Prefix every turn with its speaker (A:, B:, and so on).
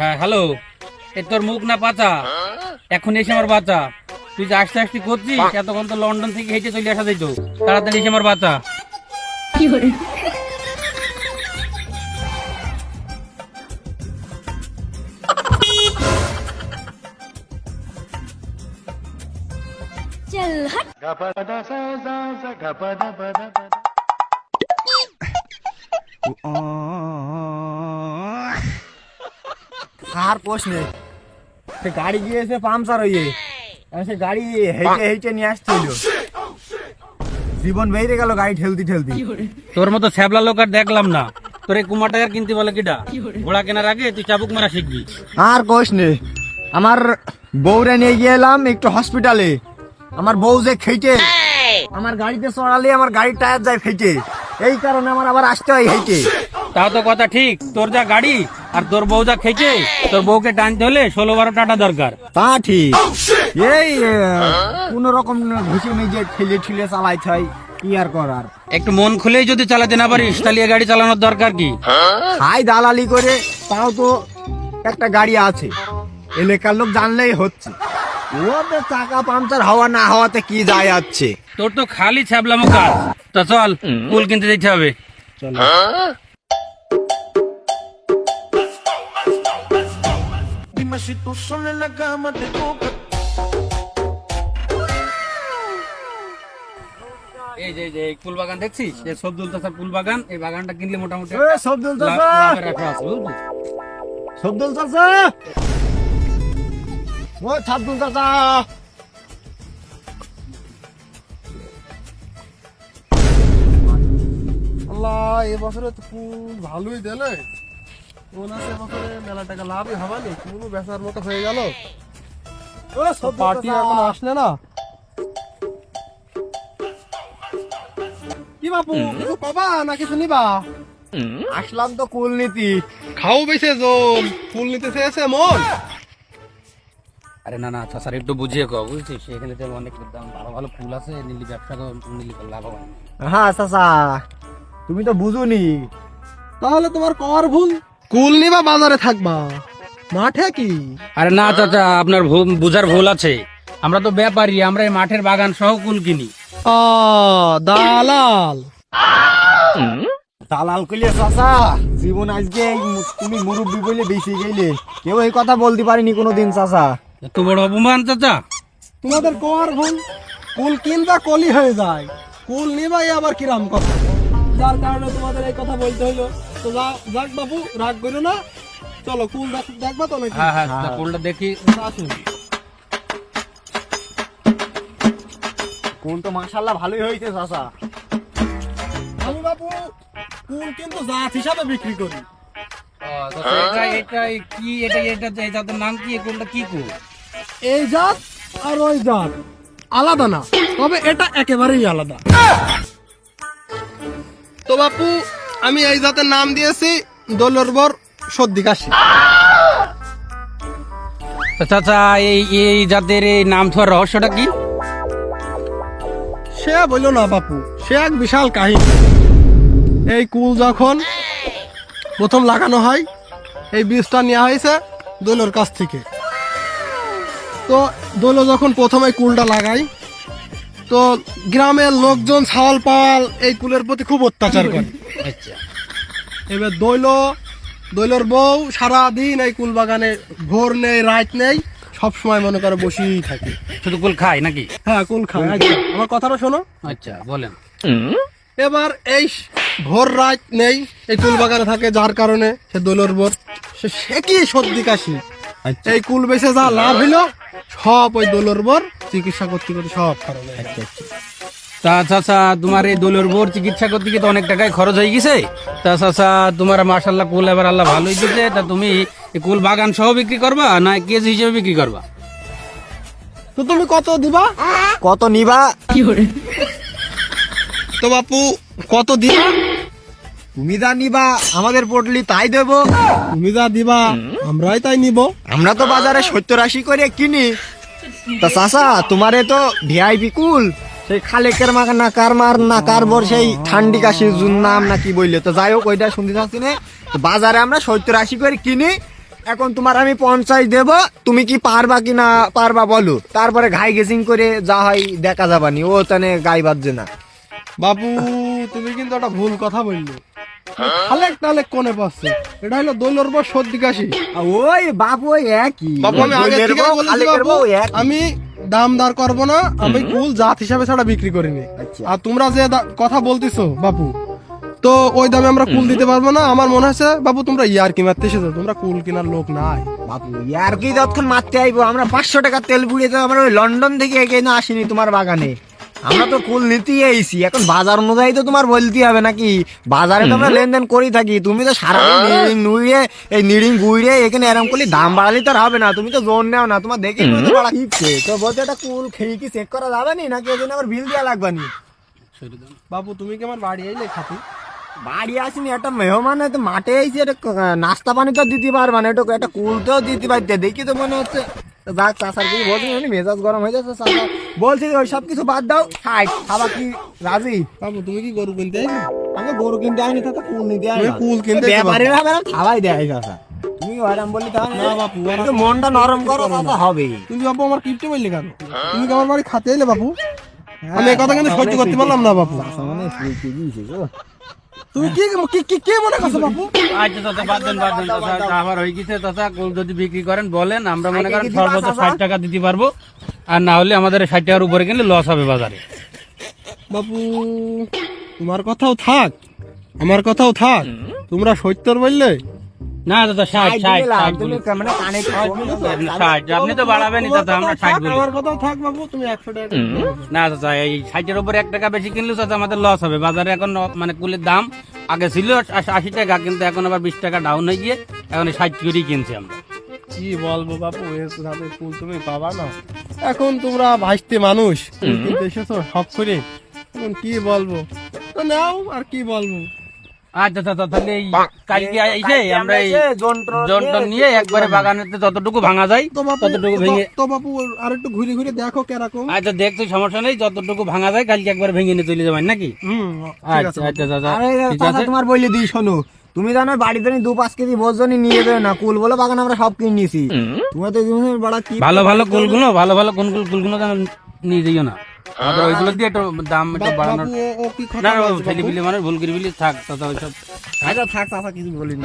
A: হ্যাঁ হ্যালো এ তোর মুখ না পাচা এখন এসে আমার বাচ্চা তুই যে আসতে আসতে করছিস এতক্ষণ তো লন্ডন থেকে হেঁটে চলে আসা যেত তাড়াতাড়ি এসে আমার
B: বাঁচা চল
C: আর পোষ নেই। সে গাড়ি গিয়েছে পাংচার হয়ে সে গাড়ি হেঁটে হেঁটে নিয়ে আসছিল। জীবন বেরিয়ে গেল গাড়ি ঠেলতি ঠেলতি।
A: তোর মতো ছ্যাবলা লোক আর দেখলাম না। তোর এই কুমার টাকার কিনতে বলে কিটা ঘোড়া কেনার আগে তুই চাবুক মারা শিখবি।
C: আর কোষ নেই। আমার বউরে নিয়ে গিয়ে এলাম একটু হসপিটালে আমার বউ যে খেটে আমার গাড়িতে চড়ালে আমার গাড়ির টায়ার যায় ফেটে। এই কারণে আমার আবার আসতে হয় হেঁটে।
A: তাও তো কথা ঠিক। তোর যা গাড়ি আর তোর বউ যা খেয়েছে তোর বউকে টানতে হলে ষোলো বারো টাটা দরকার।
C: তা ঠিক। এই কোন রকম ঘুষে মেজে ঠেলে ঠেলে চালাইতে হয় কি আর করার?
A: একটু মন খুলেই যদি চালাতে না পারিস তাহলে গাড়ি চালানোর দরকার কি?
C: হাই দালালি করে তাও তো একটা গাড়ি আছে। এলাকার লোক জানলেই হচ্ছে। ওতে চাকা পাংচার হওয়া না হওয়াতে কি যায় যাচ্ছে?
A: তোর তো খালি ছ্যাবলামো কাজ। তো চল কুল কিনতে যেতে হবে।
D: Dime si tú sola en la cama te toca.
A: এই যে যে ফুল বাগান দেখছিস এই সবদুল ফুল বাগান এই বাগানটা কিনলে মোটামুটি
C: এ, সবদুল!
A: আছে, বুঝলি?
C: সবদুল ও
E: আল্লাহ এবছরে তো ফুল ভালোই দিলে আছে মেলা টাকা লাভই হবানি কোনো বেচার মতো হয়ে গেল।
C: ও সবদুল
E: পার্টি এখন আসলে না। কি বাপু? কিছু কবা না কিছু নিবা
C: আসলাম তো কুল নীতি
E: খাও ফুল নিতে চেয়েছে মন।
A: আরে না না চাষার একটু বুঝিয়ে কো বুঝছিস? এখানে তো অনেক দাম ভালো ভালো ফুল আছে নিলি ব্যবসা কর নিলি লাভবান
C: হ্যাঁ চাচা। তুমি তো বুঝুনি।
E: তাহলে তোমার কর ভুল। কুল নিবা বাজারে থাকবা? মাঠে কি?
A: আরে না চাচা আপনার ভুল- বুঝার ভুল আছে। আমরা তো ব্যাপারী আমরা এই মাঠের বাগান সহ কুল কিনি।
E: ও দালাল।
C: দালাল কইলে চাচা জীবন আজকে তুমি মুরব্বী বলে বেশি গেলে কেউ এই কথা বলতে পারিনি কোনোদিন চাচা।
A: এত বড় অপমান চাচা।
E: তোমাদের কর ভুল? কুল কিনবা কলি হয়ে যায়। কুল নিবাই আবার কিরাম কথা। যার কারণে তোমাদের এই কথা বলতে হইল। তো যাক বাবু রাগ করো না। চলো কুল দেখবা তো নাকি?
A: হ্যাঁ হ্যাঁ চাচা, দেখি।
E: আসুন।
C: কোন তো মাশাল্লাহ ভালোই হয়েছে চাচা।
E: আমি বাবু কুল কিন্তু জাত হিসাবে বিক্রি করি।
A: এটা এটা কি এটা এটা এই জাতের নাম কি কুলটা কি কুল?
E: এই জাত আর ওই জাত আলাদা না। তবে এটা একেবারেই আলাদা। তো বাপু আমি এই জাতের নাম দিয়েছি দোলরবর সর্দি কাশি।
A: চাচা এই এই জাতের এই নাম থোয়ার রহস্যটা কি?
E: সে বলল না বাপু সে এক বিশাল কাহিনী। এই কুল যখন প্রথম লাগানো হয় এই বীজটা নেওয়া হয়েছে দোলোর কাছ থেকে। তো দোলো যখন প্রথমে কুলটা লাগাই তো গ্রামের লোকজন ছাওয়াল পাওয়াল এই কুলের প্রতি খুব অত্যাচার করে।
A: আচ্ছা।
E: এবার দৈল দৈলর বউ সারাদিন এই কুল বাগানে ভোর নেই রাত নেই সব সময় মনে করে বসেই থাকে।
A: শুধু কুল খায় নাকি?
E: হ্যাঁ কুল খায়। আমার কথাটা শোনো।
A: আচ্ছা বলেন।
E: এবার এই ভোর রাত নেই এই কুল বাগানে থাকে যার কারণে সে দোলর বোর সে কি সর্দি কাশি? এই কুল বেচে যা লাভ হইল সব ওই দোলর বোর চিকিৎসা করতে করতে সব খরচ হয়ে গেছে।
A: তা চাচা তোমার এই দোলের বোর চিকিৎসা করতে গিয়ে তো অনেক টাকায় খরচ হয়ে গেছে। তা চাচা তোমার মাশাল্লাহ কুল এবার আল্লাহ ভালোই দিচ্ছে তা তুমি এই কুল বাগান সহ বিক্রি করবা না কেজি হিসেবে বিক্রি করবা?
E: তো তুমি কত দিবা?
C: কত নিবা? কি করে?
E: তো বাপু কত দিবা?
C: তুমি যা নিবা আমাদের পটলি তাই দেবো।
E: তুমি যা দিবা আমরাই তাই নিব।
C: আমরা তো বাজারে সত্তর আশি করে কিনি। তা চাচা, তোমারে তো সেই খালেকের মার বর, সেই ঠান্ডি জুন নাম না কি বললে তো যাই হোক, ওইটা শুনতে চাচ্ছি না। বাজারে আমরা সত্তর আশি করে কিনি। এখন তোমার আমি পঞ্চাশ দেব, তুমি কি পারবা কি না পারবা বলো। তারপরে ঘাই গেসিং করে যা হয় দেখা যাবানি। ও তানে গাই বাজছে না।
E: বাপু, তুমি কিন্তু একটা ভুল কথা বললে। খালেক টালেক কোনে পাচ্ছে এটা হলো দোলের উপর সর্দি কাশি।
C: ওই বাপ ওই একই।
E: বাপু আমি আগে থেকে বলেছি বাপু, আমি দাম দর করব না আমি কুল জাত হিসাবে ছাড়া বিক্রি করিনি।
C: আচ্ছা।
E: আর তোমরা যে কথা বলতেছো বাপু তো ওই দামে আমরা কুল দিতে পারব না। আমার মনে হচ্ছে বাপু তোমরা ইয়ার কি মারতে এসেছ? তোমরা কুল কেনার লোক নাই।
C: বাপু আর কি যতক্ষণ মারতে আইবো? আমরা পাঁচশো টাকা তেল পুড়িয়ে তো আমরা ওই লন্ডন থেকে এখানে আসিনি তোমার বাগানে। আমরা তো কুল নিতেই আইছি এখন বাজার অনুযায়ী তো তোমার বলতে হবে নাকি? বাজারে তো আমরা লেনদেন করি থাকি তুমি তো সারা নিড়িং নুড়িয়ে এই নিড়িং গুইড়ে এখানে এরকম করলে দাম বাড়ালে তো হবে না তুমি তো জোর নেও না তোমার দেখে তো বলতে একটা কুল খেয়ে কি চেক করা যাবে নি? নাকি ওই জন্য আবার বিল দেওয়া লাগবে নি?
E: বাবু তুমি কি আমার বাড়ি আইলে খাতি?
C: বাড়ি আসিনি একটা মেহমান হয়তো মাঠে এসে একটা নাস্তা পানি তো দিতে পারবা না একটু একটা তো দিতে পারতে দেখি তো মনে হচ্ছে। তো যাক চাষার কিছু মেজাজ গরম হয়ে যাচ্ছে চাষা বলছি ওই সব কিছু বাদ দাও খাই খাবা কি রাজি?
E: বাপু তুমি কি গরু কিনতে আইলে
C: আমি গরু কিনতে আইনি তো কুল নিতে
E: কুল কিনতে।
C: ব্যাপারীরা না খাওয়াই দেয় চাষা তুমি ওরম বললি তাহলে?
E: না বাপু,
C: মনটা নরম করো কথা হবে
E: তুমি বাপু আমার কিপটে বললে কেন? তুমি কি আমার বাড়ি খাতে এলে বাপু। আমি এই কথা কিন্তু সহ্য করতে পারলাম না বাপু।
C: মানে।
E: তুমি কি কি কি কে মনে করছ বাপু?
A: আচ্ছা চাচা বাদ দেন বাদ দেন চাচা আবার হয়ে গেছে দাদা কুল যদি বিক্রি করেন বলেন আমরা মনে করেন সর্বোচ্চ ষাট টাকা দিতে পারব আর না হলে আমাদের ষাট টাকার উপরে কিনলে লস হবে বাজারে।
E: বাপু তোমার কথাও থাক আমার কথাও থাক। তোমরা সত্তর বললে
A: না দাদা ষাট
C: ষাট
A: ষাট ষাট আপনি তো বাড়াবেনই চাচা আমরা ষাট বলি।
E: আমার কথাও থাক বাবু তুমি একশো টাকা
A: না চাচা এই ষাটের উপরে এক টাকা বেশি কিনলে আমাদের লস হবে। বাজারে এখন মানে কুলের দাম আগে ছিল আশি টাকা কিন্তু এখন আবার বিশ টাকা ডাউন হয়ে গিয়ে এখন ষাট করেই কিনছি আমরা।
E: কি বলব বাপু ফুল তুমি পাবা না। এখন তোমরা ভাসতে মানুষ এসেছ সব করে। এখন কি বলব? নাও আর কি বলব?
A: আচ্ছা চাচা তাহলে এই কালকে এসে আমরা এই
C: যন্ত্র
A: যন্ত্র নিয়ে একবারে বাগানেতে যতটুকু ভাঙা যায় ততটুকু ভেঙে
E: তো বাপু আর একটু ঘুরে ঘুরে দেখো কেরকম।
A: আচ্ছা দেখতে সমস্যা নেই যতটুকু ভাঙা যায় কালকে একবার ভেঙে নিয়ে চলে যাবেন নাকি?
E: হুম ঠিক
A: আচ্ছা আচ্ছা চাচা
C: আরে
A: ঠিক
C: চাচা
A: আছে।
C: তোমার বলে দিই শোনো তুমি জানো বাড়িতে দু পাঁচ কেজি বোঝনি নিয়ে যাবে না? কুল বলে বাগান আমরা সব কিনে নিয়েছি। তোমার তো তুমি বড় কি
A: ভালো ভালো কুলগুলো ভালো ভালো কোন কুল কুলগুলো নিয়ে যাইও না। আমাদের ওইগুলো দিয়ে একটু দাম একটু বাড়ানোর না ছেলে? মানে ভুল করে বিলি থাক চাচা ওইসব
C: আচ্ছা থাক চাচা কিছু বলিনি